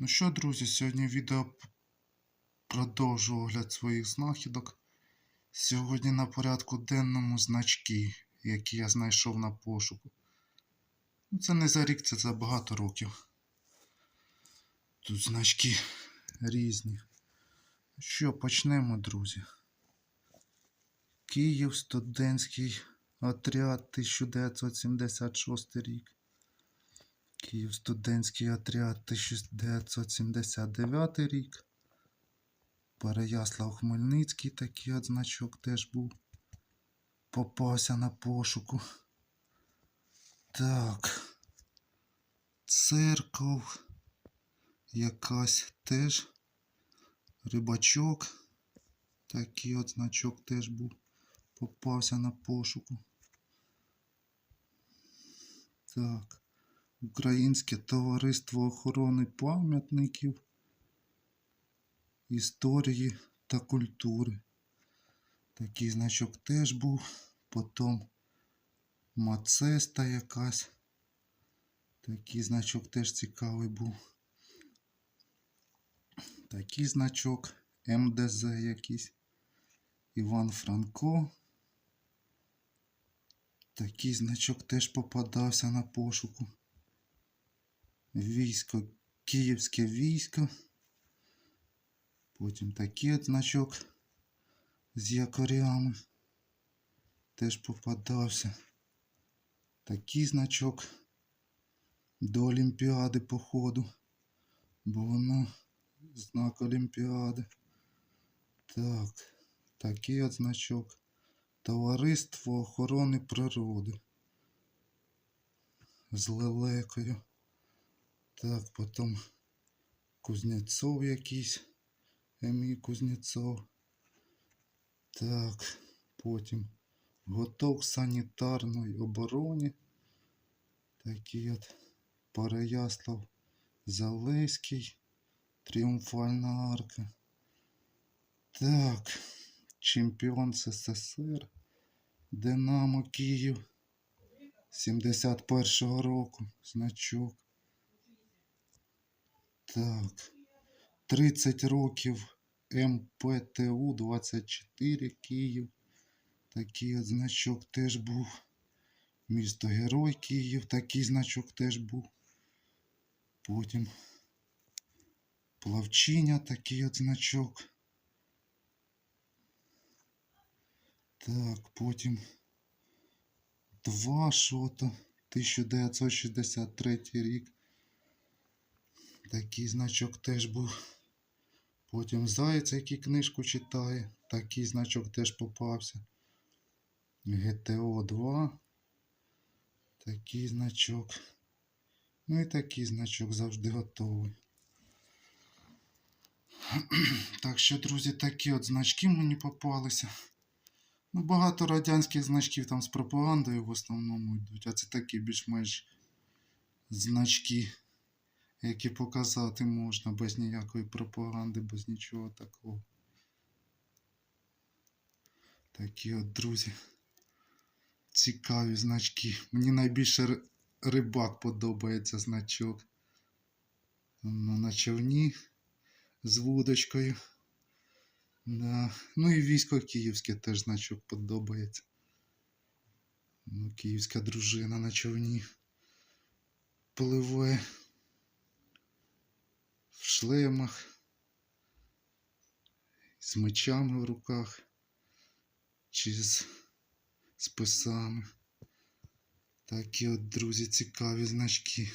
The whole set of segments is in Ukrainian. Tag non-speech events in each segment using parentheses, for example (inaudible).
Ну що, друзі, сьогодні відео продовжу огляд своїх знахідок. Сьогодні на порядку денному значки, які я знайшов на пошуку. Ну, це не за рік, це за багато років. Тут значки різні. Що, почнемо, друзі. Київ, студентський отряд 1976 рік. Київ студентський отряд 1979 рік. Переяслав Хмельницький такий от значок теж був. Попався на пошуку. Так. Церков. Якась теж. Рибачок. Такий от значок теж був. Попався на пошуку. Так. Українське товариство охорони пам'ятників, історії та культури. Такий значок теж був. Потім Мацеста якась. Такий значок теж цікавий був. Такий значок МДЗ якийсь. Іван Франко. Такий значок теж попадався на пошуку. Військо, Київське військо. Потім такий от значок з якорями. Теж попадався. Такий значок до Олімпіади походу. Бо воно знак Олімпіади. Так, такий от значок. Товариство охорони природи. З лелекою. Так, потім Кузнєцов якийсь. Емій Кузнєцов. Так, потім готов к санітарної обороні. Такий от Переяслав Залеський. Тріумфальна арка. Так, чемпіон СССР. Динамо Київ. 71-го року. Значок. Так. 30 років МПТУ 24 Київ. Такий от значок теж був. Місто Герой Київ. Такий значок теж був. Потім Плавчиня, такий от значок. Так, потім два шота. 1963 рік. Такий значок теж був. Потім Заєць, який книжку читає. Такий значок теж попався. ГТО 2. Такий значок. Ну і такий значок завжди готовий. (clears throat) Так що, друзі, такі от значки мені попалися. Ну, багато радянських значків там з пропагандою в основному йдуть, а це такі більш-менш значки, які показати можна без ніякої пропаганди, без нічого такого. Такі от, друзі. Цікаві значки. Мені найбільше рибак подобається значок. Ну, на човні з вудочкою. Да. Ну і військо київське теж значок подобається. Ну, київська дружина на човні пливе шлемах, з мечами в руках чи з списами. Такі от, друзі, цікаві значки.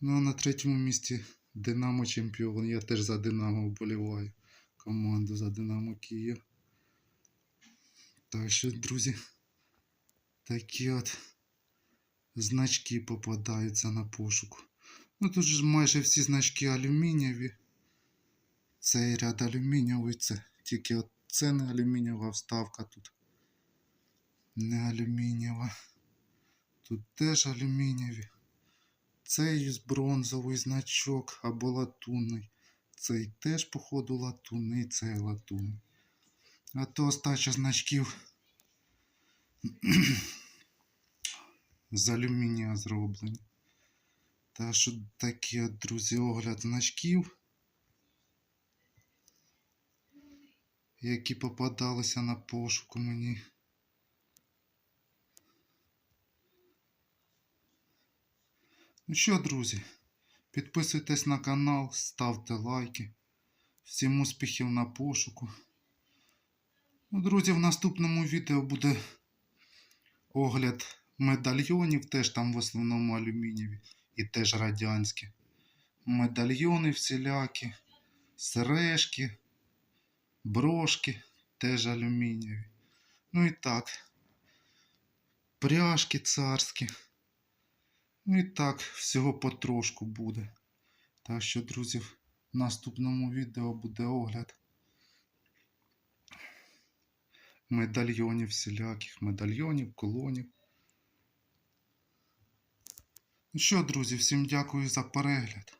Ну а на третьому місці Динамо чемпіон. Я теж за Динамо вболіваю. Команду за Динамо Київ. Так що, друзі, такі от значки попадаються на пошук. Ну тут ж майже всі значки алюмінієві. Цей ряд алюмінієвий, це тільки от це не алюмінієва вставка тут. Не алюмінієва. Тут теж алюмінієві. Цей бронзовий значок або латунний. Цей теж, походу, латунний, цей латунний. А то остача значків (clears throat) з алюмінія зроблені. Та що такі друзі, огляд значків, які попадалися на пошуку мені. Ну що, друзі, підписуйтесь на канал, ставте лайки. Всім успіхів на пошуку. Ну, друзі, в наступному відео буде огляд медальйонів, теж там в основному алюмінієві і теж радянські. Медальйони всілякі, сережки, брошки, теж алюмінієві. Ну і так, пряжки царські. Ну і так, всього потрошку буде. Так що, друзі, в наступному відео буде огляд медальйонів всіляких, медальйонів, колонів. Ну що, друзі, всім дякую за перегляд.